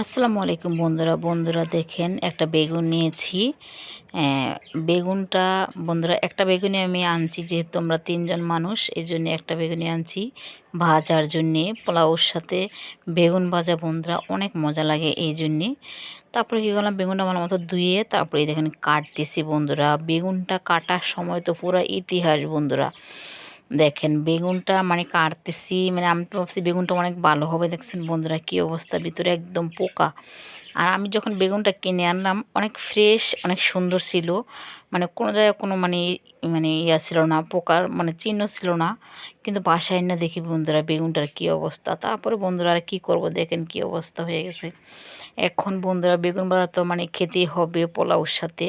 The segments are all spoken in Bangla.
আসসালামু আলাইকুম বন্ধুরা। বন্ধুরা দেখেন, একটা বেগুন নিয়েছি। বেগুনটা, বন্ধুরা, একটা বেগুনি আমি আনছি, যেহেতু আমরা তিনজন মানুষ এই জন্য একটা বেগুনি আনছি। ভাজার জন্যে, পোলাওর সাথে বেগুন ভাজা, বন্ধুরা, অনেক মজা লাগে এই জন্যে। তারপরে কী করলাম, বেগুনটা ভালো মতো ধুয়ে, তারপরে দেখেন কাটতেছি, বন্ধুরা। বেগুনটা কাটার সময় তো পুরো ইতিহাস, বন্ধুরা। দেখেন, বেগুনটা মানে কাটতেছি মানে আমি তো ভাবছি বেগুনটা অনেক ভালো হবে। দেখছেন বন্ধুরা কী অবস্থা, ভিতরে একদম পোকা। আর আমি যখন বেগুনটা কিনে আনলাম, অনেক ফ্রেশ অনেক সুন্দর ছিল। মানে কোনো জায়গায় কোনো মানে মানে ইয়া ছিল না, পোকার মানে চিহ্ন ছিল না। কিন্তু বাসায় না দেখি বন্ধুরা বেগুনটার কী অবস্থা। তারপরে বন্ধুরা, আর কী করব? দেখেন কী অবস্থা হয়ে গেছে। এখন বন্ধুরা, বেগুন ভাজা তো মানে খেতেই হবে পোলাওর সাথে।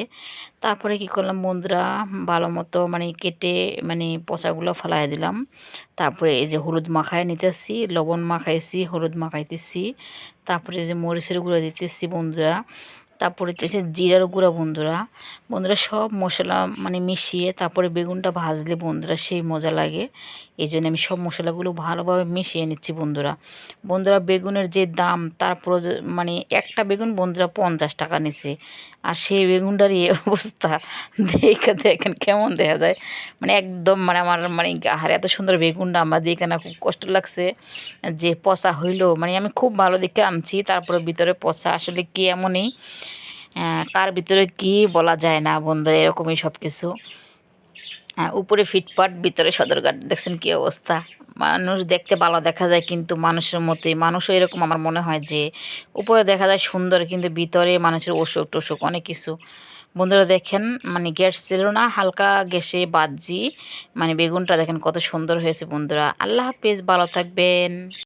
তারপরে কি করলাম বন্ধুরা, ভালো মতো মানে কেটে মানে পচাগুলো ফেলাই দিলাম। তারপরে এই যে হলুদ মাখায় নিতেছি, লবণ মাখাইছি, হলুদ মাখাইতেছি। তারপরে যে মরিচের গুঁড়ো দিতেছি। বন্ধুরা। তারপরে দিতেছি জিরার গুঁড়া বন্ধুরা। বন্ধুরা সব মশলা মানে মিশিয়ে তারপরে বেগুনটা ভাজলে বন্ধুরা সেই মজা লাগে। এই জন্য আমি সব মশলাগুলো ভালোভাবে মিশিয়ে নিচ্ছি বন্ধুরা। বন্ধুরা বেগুনের যে দাম তারপর মানে একটা বেগুন বন্ধুরা পঞ্চাশ টাকা নিছে আর সেই বেগুনটার এই অবস্থা। দেখে দেখেন কেমন দেখা যায়। মানে একদম মানে আমার মানে আর এত সুন্দর বেগুনটা আমার দেখে না খুব কষ্ট লাগছে যে পচা হইল। মানে আমি খুব ভালো দেখে আনছি, তারপরে ভিতরে পচা আসলে কি এমনই কার ভিতরে কি বলা যায় না বন্ধুরা, এরকমই সব কিছু উপরে ফিটপাট ভিতরে সদরঘাট, দেখছেন কি অবস্থা? মানুষ দেখতে ভালো দেখা যায় কিন্তু মানুষের মতোই। মানুষও এরকম আমার মনে হয় যে, উপরে দেখা যায় সুন্দর কিন্তু ভিতরে মানুষের অসুখ টসুখ অনেক কিছু। বন্ধুরা দেখেন মানে গ্যাস ছিল না, হালকা গ্যাসে বাজি মানে বেগুনটা দেখেন কত সুন্দর হয়েছে বন্ধুরা। আল্লাহ হাফেজ, ভালো থাকবেন।